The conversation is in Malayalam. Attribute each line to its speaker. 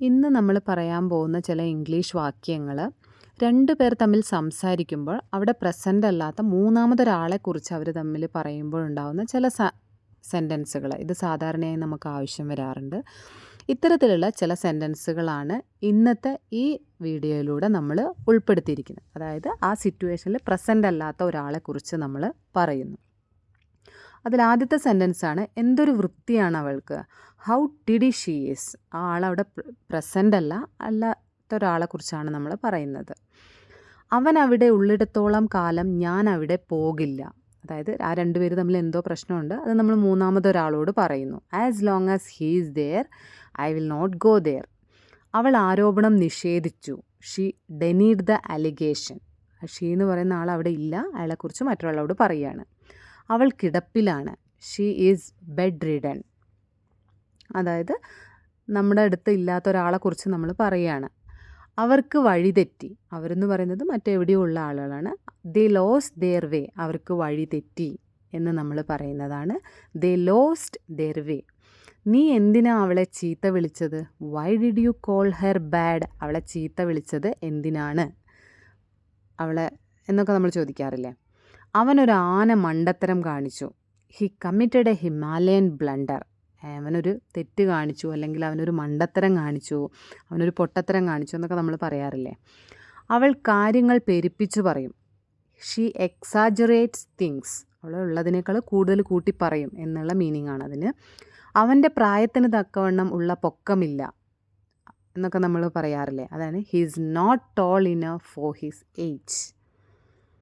Speaker 1: ഇന്ന് നമ്മൾ പറയാൻ പോകുന്ന ചില ഇംഗ്ലീഷ് വാക്യങ്ങൾ രണ്ട് പേർ തമ്മിൽ സംസാരിക്കുമ്പോൾ അവിടെ പ്രസന്റ് അല്ലാത്ത മൂന്നാമതൊരാളെക്കുറിച്ച് അവർ തമ്മിൽ പറയുമ്പോൾ ഉണ്ടാകുന്ന ചില സെന്റൻസുകൾ ഇത് സാധാരണയായി നമുക്ക് ആവശ്യം വരാറുണ്ട്. ഇത്തരത്തിലുള്ള ചില സെന്റൻസുകളാണ് ഇന്നത്തെ ഈ വീഡിയോയിലൂടെ നമ്മൾ ഉൾപ്പെടുത്തിയിരിക്കുന്നത്. അതായത് ആ സിറ്റുവേഷനിൽ പ്രസന്റ് അല്ലാത്ത ഒരാളെക്കുറിച്ച് നമ്മൾ പറയുന്നു. അതിൽ ആദ്യത്തെ സെന്റൻസാണ് എന്തൊരു വൃത്തിയാണ് അവൾക്ക് ഹൗ ഡിഡി ഷീ ഈസ് ആ ആളവിടെ പ്രസന്റ് അല്ല അല്ലാത്ത ഒരാളെക്കുറിച്ചാണ് നമ്മൾ പറയുന്നത്. അവൻ അവിടെ ഉള്ളിടത്തോളം കാലം ഞാൻ അവിടെ പോകില്ല. അതായത് ആ രണ്ടുപേര് തമ്മിൽ എന്തോ പ്രശ്നമുണ്ട് അത് നമ്മൾ മൂന്നാമതൊരാളോട് പറയുന്നു. As long as he is there I will not go there അവൾ ആരോപണം നിഷേധിച്ചു. She denied the allegation she എന്ന് പറയുന്ന ആൾ അവിടെ ഇല്ല അയാളെക്കുറിച്ച് മറ്റൊരാളോട് പറയുകയാണ് അവൾ കിടപ്പിലാണ്. ഷീ ഈസ് ബെഡ് റിഡൻ അതായത് നമ്മുടെ അടുത്ത് ഇല്ലാത്ത ഒരാളെക്കുറിച്ച് നമ്മൾ പറയുകയാണ് അവർക്ക് വഴിതെറ്റി അവരെന്ന് പറയുന്നത് മറ്റെവിടെയോ ഉള്ള ആളുകളാണ്. ദേ ലോസ് ദെയർ വേ അവർക്ക് വഴിതെറ്റി എന്ന് നമ്മൾ പറയുന്നതാണ്. ദേ ലോസ്റ്റ് ദെയർ വേ നീ എന്തിനാ അവളെ ചീത്ത വിളിച്ചത്? Why did you call her bad അവളെ ചീത്ത വിളിച്ചത് എന്തിനാണ്? അവളെ എന്നൊക്കെ നമ്മൾ ചോദിക്കാറില്ലേ? അവനൊരു ആന മണ്ടത്തരം കാണിച്ചു. He committed a Himalayan blunder അവനൊരു തെറ്റ് കാണിച്ചു അല്ലെങ്കിൽ അവനൊരു മണ്ടത്തരം കാണിച്ചു അവനൊരു പൊട്ടത്തരം കാണിച്ചു എന്നൊക്കെ നമ്മൾ പറയാറില്ലേ? അവൾ കാര്യങ്ങൾ പെരുപ്പിച്ചു പറയും. ഷീ എക്സാജറേറ്റ്സ് തിങ്സ് അവൾ ഉള്ളതിനേക്കാൾ കൂടുതൽ കൂട്ടി പറയും എന്നുള്ള മീനിങ് ആണ് അതിന്. അവന്റെ പ്രായത്തിന് തക്കവണ്ണം ഉള്ള പൊക്കമില്ല എന്നൊക്കെ നമ്മൾ പറയാറില്ലേ? അതാണ് he is not tall enough for his age